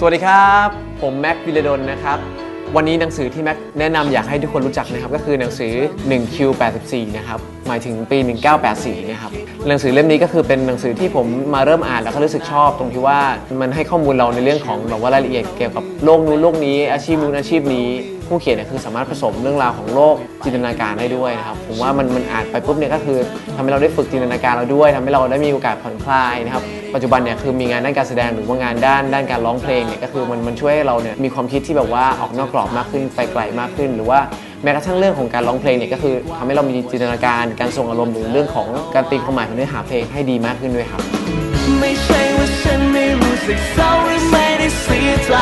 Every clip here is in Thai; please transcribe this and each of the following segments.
สวัสดีครับ ผมแม็กวิลดลนะครับ วันนี้หนังสือที่แม็กแนะนำอยากให้ทุกคนรู้จักนะครับ ก็คือหนังสือ 1Q84 นะครับ หมายถึงปี 1984นะครับหนังสือเล่มนี้ก็คือเป็นหนังสือที่ผมมาเริ่มอ่านแล้วก็รู้สึกชอบตรงที่ว่ามันให้ข้อมูลเราในเรื่องของแบบว่ารายละเอียดเกี่ยวกับโลกนู้นโลกนี้อาชีพนู้นอาชีพนี้ผู้เขียนเนี่ยคือสามารถผสมเรื่องราวของโลกจินตนาการได้ด้วยนะครับผมว่ามันมันอ่านไปปุ๊บเนี่ยก็คือทำให้เราได้ฝึกจินตนาการเราด้วยทำให้เราได้มีโอกาสผ่อนคลายนะครับปัจจุบันเนี่ยคือมีงานด้านการแสดงหรือว่างานด้านด้านการร้องเพลงเนี่ยก็คือมันมันช่วยให้เราเนี่ยมีความคิดที่แบบว่าออกนอกกรอบมากขึ้นไปไกลมากขึ้น หรือว่า แม้กระทั่งเรื่องของการร้องเพลงเนี่ยก็คือทำให้เรามีจินตนาการการส่งอารมณ์หรือเรื่องของการตีความหมายของเนื้อหาเพลงให้ดีมากขึ้นด้วยครับ ไม่ใช่ว่าฉันไม่รู้สึกเศร้าหรือไม่ได้เสียใจ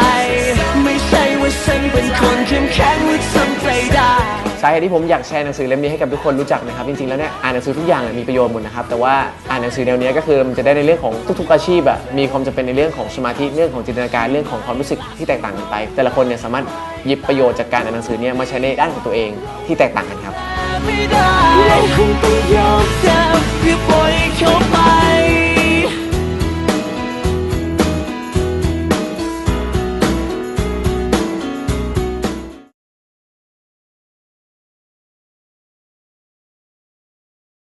ไม่ใช่ว่าฉันเป็นคนเข้มแข็งหรือทำใจได้สาเหตุที่ผมอยากแชร์หนังสือเล่มนี้ให้กับทุกคนรู้จักนะครับจริงๆแล้วเนี่ยอ่านหนังสือทุกอย่างเนี่ยมีประโยชน์หมดนะครับแต่ว่าอ่านหนังสือแนวเนี้ยก็คือมันจะได้ในเรื่องของทุกๆอาชีพอะมีความจำเป็นในเรื่องของสมาธิเรื่องของจินตนาการเรื่องของความรู้สึกที่แตกต่างกันไป แต่ละคนเนี่ยสามารถ หยิบประโยชน์จากการอ่านหนังสือเนี่ยมาใช้ในด้านของตัวเองที่แตกต่างกันครับ